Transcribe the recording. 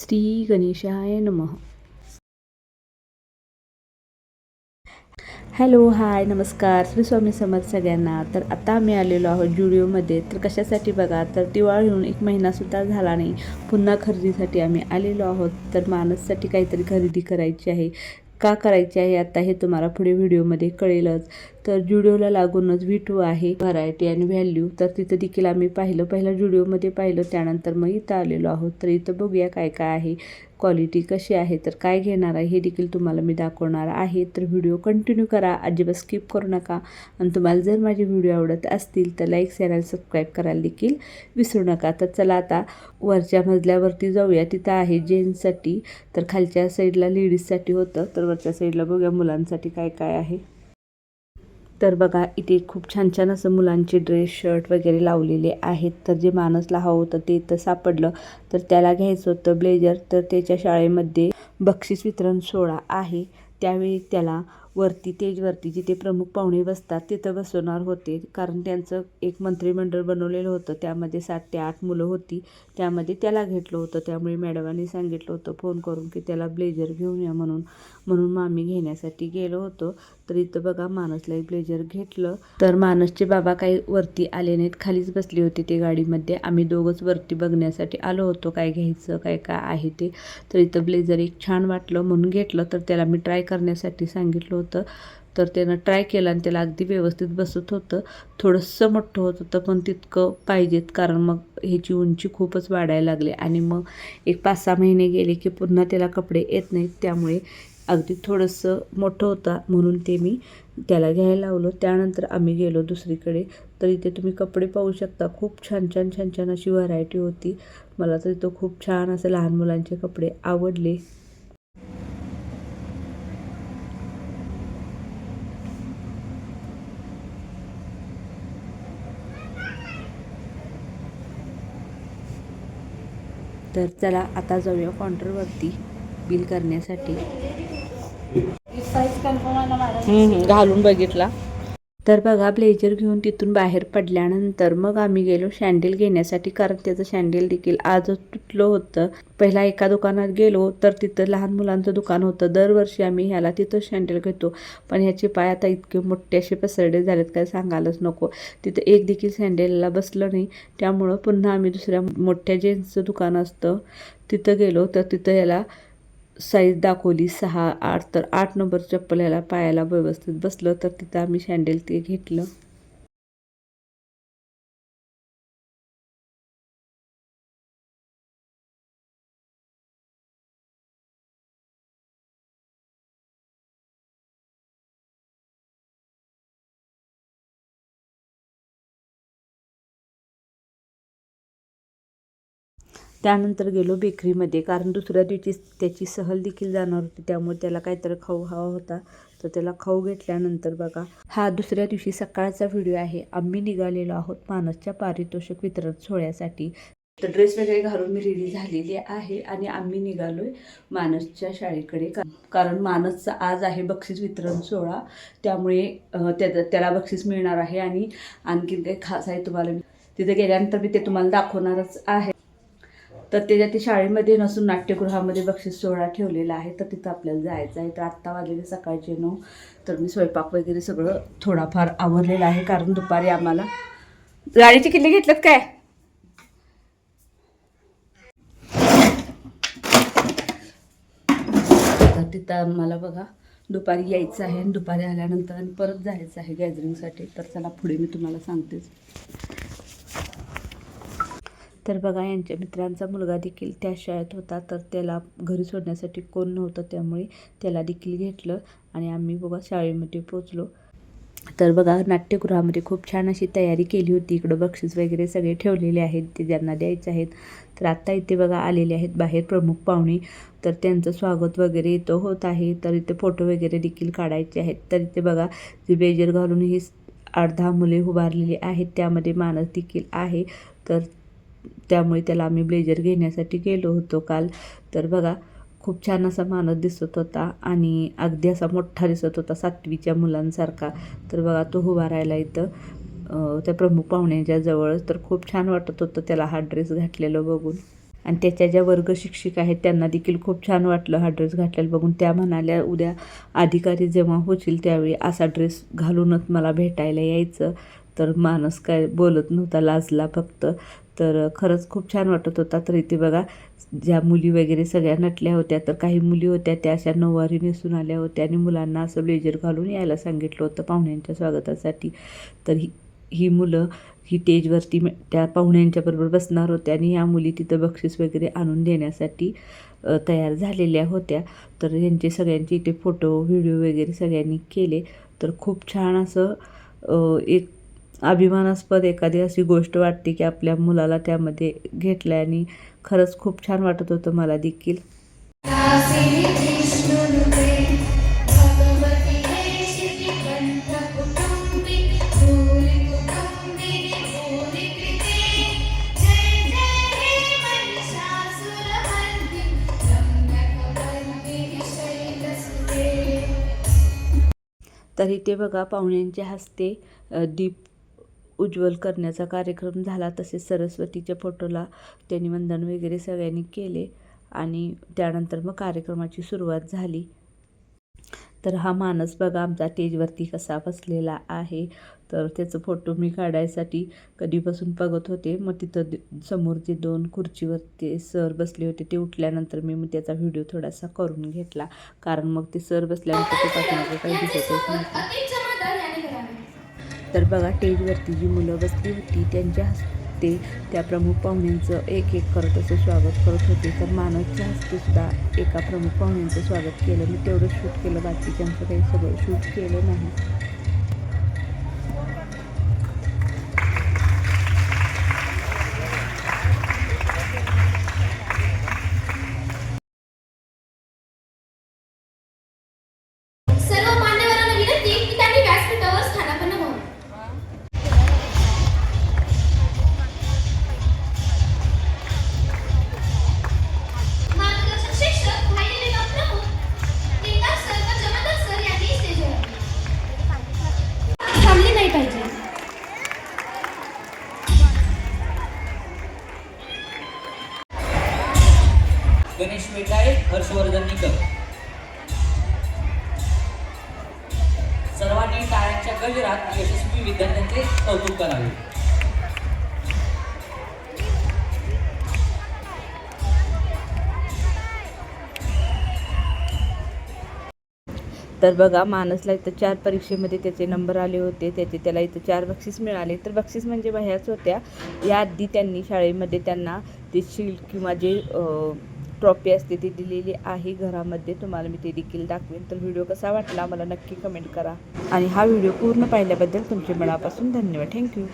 श्री गणेशाय नमः. Hello hi नमस्कार. श्री स्वामी समर्थ सगळ्यांना. तर आता आम्ही आलेलो आहोत जुडिओमध्ये तर कशासाठी बघा तर दिवाळी होऊन एक महिनासुद्धा झाला नाही. पुन्हा खरेदीसाठी आम्ही आलेलो आहोत. तर मानससाठी काहीतरी खरेदी करायची आहे. का करायची आहे आता हे तुम्हाला पुढे व्हिडिओमध्ये कळेलच. तर जुडिओला लागूनच व्ही टू आहे व्हरायटी आणि व्हॅल्यू तर तिथं देखील आम्ही पाहिलं पहिलं जुडिओमध्ये पाहिलं त्यानंतर मग इथं आलेलो आहोत. तर इथं बघूया काय काय आहे. क्वालिटी कशी आहे तर काय घेणार आहे हे देखील तुम्हाला मी दाखवणार आहे. तर व्हिडिओ कंटिन्यू करा अजिबात स्किप करू नका. आणि तुम्हाला जर माझे व्हिडिओ आवडत असतील तर लाईक शेअर आणि सबस्क्राईब करायला देखील विसरू नका. तर चला आता वरच्या मजल्यावरती जाऊया. तिथं आहे जेंट्ससाठी तर खालच्या साईडला लेडीजसाठी होतं. तर वरच्या साईडला बघूया मुलांसाठी काय काय आहे. तर बघा इथे खूप छान छान असं मुलांचे ड्रेस शर्ट वगैरे लावलेले आहेत. तर जे माणसला हवं होतं ते तर सापडलं. तर त्याला घ्यायचं होतं ब्लेजर तर त्याच्या शाळेमध्ये बक्षीस वितरण सोहळा आहे. त्यावेळी त्याला वरती तेजवरती जिथे प्रमुख पाहुणे बसतात तिथं बसवणार होते. कारण त्यांचं एक मंत्रिमंडळ बनवलेलं होतं. त्यामध्ये सात ते आठ मुलं होती. त्यामध्ये त्याला घेतलं होतं. त्यामुळे मॅडमांनी सांगितलं होतं फोन करून की त्याला ब्लेजर घेऊन या म्हणून. म्हणून मग आम्ही घेण्यासाठी गेलो होतो. तर इथं बघा मानसला एक ब्लेजर घेतलं. तर मानसचे बाबा काही वरती आले नाहीत. खालीच बसली होती ते गाडीमध्ये. आम्ही दोघंच वरती बघण्यासाठी आलो होतो. काय घ्यायचं काय काय आहे ते. तर इथं ब्लेझर एक छान वाटलं म्हणून घेतलं. तर त्याला मी ट्राय करण्यासाठी सांगितलं होतं. तर त्यानं ट्राय केलं आणि त्याला अगदी व्यवस्थित बसत होतं. थोडंसं मोठं होत होतं पण तितकं पाहिजेत कारण मग ह्याची उंची खूपच वाढायला लागली. आणि मग एक पाच सहा महिने गेले की पुन्हा त्याला कपडे येत नाहीत. त्यामुळे अगदी थोडंसं मोठं होता म्हणून ते मी त्याला घ्यायला लावलं. त्यानंतर आम्ही गेलो दुसरीकडे. तर इथे तुम्ही कपडे पाहू शकता खूप छान छान छान छान अशी व्हरायटी होती. मला तर इथं खूप छान असे लहान मुलांचे कपडे आवडले. तर चला आता जाऊया काउंटरवरती बिल करण्यासाठी. घालून बघितला. तर बघा ब्लेजर घेऊन तिथून बाहेर पडल्यानंतर मग आम्ही गेलो शँडेल घेण्यासाठी. कारण त्याचं शँडेल देखील आजच तुटलं होतं. पहिला एका दुकानात गेलो तर तिथं लहान मुलांचं दुकान होतं. दरवर्षी आम्ही ह्याला तिथं शँडेल घेतो. पण ह्याचे पाय आता इतके मोठे असे पसरडे झालेत काय सांगायलाच नको. तिथं एक देखील सँडेलला बसलं नाही. त्यामुळं पुन्हा आम्ही दुसऱ्या मोठ्या जेंट्सचं दुकान असतं तिथं गेलो. तर तिथं याला साईज दाखवली सहा आठ तर आठ नंबर चप्पल ह्याला पायाला व्यवस्थित बसलं तर तिथं आम्ही शँडेल ते घेतलं. त्यानंतर गेलो बेकरीमध्ये कारण दुसऱ्या दिवशी त्याची सहल देखील जाणार होती त्यामुळे त्याला काहीतरी खाऊ हवा होता. तर त्याला खाऊ घेतल्यानंतर बघा हा दुसऱ्या दिवशी सकाळचा व्हिडिओ आहे. आम्ही निघालेलो आहोत मानसच्या पारितोषिक वितरण सोहळ्यासाठी. तर ड्रेस वगैरे घालून मी रेडी झालेली आहे आणि आम्ही निघालोय मानसच्या शाळेकडे. का- कारण मानसचा आज आहे बक्षीस वितरण सोहळा त्यामुळे त्या त्याला बक्षीस मिळणार आहे आणि आणखीन काही खास आहे तुम्हाला तिथे गेल्यानंतर मी ते तुम्हाला दाखवणारच आहे. तर त्याच्या ते शाळेमध्ये नसून नाट्यगृहामध्ये बक्षीस सोहळा ठेवलेला आहे तर तिथं आपल्याला जायचं आहे. तर आत्ता वाजलेले सकाळचे नऊ तर मी स्वयंपाक वगैरे सगळं थोडाफार आवरलेलं आहे कारण दुपारी आम्हाला गाडीचे किल्ले घेतलेत काय? तर तिथं आम्हाला बघा दुपारी यायचं आहे आणि दुपारी आल्यानंतर आणि परत जायचं आहे गॅदरिंगसाठी तर चला पुढे मी तुम्हाला सांगतेच. तर बघा यांच्या मित्रांचा मुलगा देखील त्या शाळेत होता तर त्याला घरी सोडण्यासाठी कोण नव्हतं त्यामुळे त्याला देखील घेतलं आणि आम्ही बघा शाळेमध्ये पोचलो तर बघा नाट्यगृहामध्ये खूप छान अशी तयारी केली होती. इकडं बक्षीस वगैरे सगळे ठेवलेले आहेत ते ज्यांना द्यायचे आहेत. तर आत्ता इथे बघा आलेले आहेत बाहेर प्रमुख पाहुणे. तर त्यांचं स्वागत वगैरे इथं होत आहे. तर इथे फोटो वगैरे देखील काढायचे आहेत. तर इथे बघा जे बेजर घालून ही अर्धा मुले उभारलेली आहेत त्यामध्ये मानस देखील आहे. तर त्यामुळे त्याला आम्ही ब्लेजर घेण्यासाठी गेलो होतो काल. तर बघा खूप छान असा मानस दिसत होता आणि अगदी असा मोठा दिसत होता सातवीच्या मुलांसारखा. तर बघा तो उभा राहिला इथं त्या प्रमुख पाहुण्यांच्या जवळ. तर खूप छान वाटत होतं त्याला हा ड्रेस घातलेलं बघून. आणि त्याच्या ज्या वर्ग शिक्षिका आहेत त्यांना देखील खूप छान वाटलं हा ड्रेस घातलेला बघून. त्या म्हणाल्या उद्या अधिकारी जेव्हा होतील त्यावेळी असा ड्रेस घालूनच मला भेटायला यायचं. तर माणूस काय बोलत नव्हता लाजला फक्त. तर खरंच खूप छान वाटत होता. तर इथे बघा ज्या मुली वगैरे सगळ्या नटल्या होत्या तर काही मुली होत्या त्या अशा नऊवारी नेसून आल्या होत्या आणि मुलांना असं ब्लेजर घालून यायला सांगितलं होतं पाहुण्यांच्या स्वागतासाठी. तर ही ही मुलं ही स्टेजवरती त्या पाहुण्यांच्या बरोबर बसणार होत्या आणि ह्या मुली तिथं बक्षीस वगैरे आणून देण्यासाठी तयार झालेल्या होत्या. तर यांचे सगळ्यांचे इथे फोटो व्हिडिओ वगैरे सगळ्यांनी केले. तर खूप छान असं एक अभिमानास्पद एखादी अशी गोष्ट वाटते की आपल्या मुलाला त्यामध्ये घेतलं आणि खरंच खूप छान वाटत होतं मला देखील. तरी ते बघा पाहुण्यांच्या हस्ते दीप उज्ज्वल करण्याचा कार्यक्रम झाला तसेच सरस्वतीच्या फोटोला त्यांनी वंदन वगैरे सगळ्यांनी केले आणि त्यानंतर मग कार्यक्रमाची सुरुवात झाली. तर हा माणूस बघा आमचा स्टेजवरती कसा बसलेला आहे. तर त्याचं फोटो मी काढायसाठी कधीपासून बघत होते. मग तिथं द- समोर जे दोन खुर्चीवरती सर बसले होते. ते उठल्यानंतर मी मग त्याचा व्हिडिओ थोडासा करून घेतला. कारण मग ते सर बसल्यानंतर ते काही दिसतच नव्हतं. तर बघा स्टेजवरती जी मुलं बसली होती त्यांच्या हस्ते त्या प्रमुख पाहुण्यांचं एक एक करत असं स्वागत करत होते. तर मानवच्या हस्तेसुद्धा एका प्रमुख पाहुण्यांचं स्वागत केलं. मी तेवढं शूट केलं बाकीच्यांचं काही सगळं शूट केलं नाही. हर्षवर्धन निकम सर्वांनी टाळ्यांच्या गजरात यशस्वी विद्यार्थ्यांचे कौतुक करावे. तर बघा मानसला इथं चार परीक्षेमध्ये त्याचे नंबर आले होते त्याचे त्याला इथं चार बक्षीस मिळाले. तर बक्षीस म्हणजे बाह्याच होत्या. याआधी त्यांनी शाळेमध्ये त्यांना ते शिल्ड किंवा जे ट्रॉफी असते ती दिलेली आहे घरामध्ये. तुम्हाला मी ते देखील दाखवेन. तर व्हिडिओ कसा वाटला? मला नक्की कमेंट करा. आणि हा व्हिडिओ पूर्ण पाहिल्याबद्दल तुमचे मनापासून धन्यवाद. थँक्यू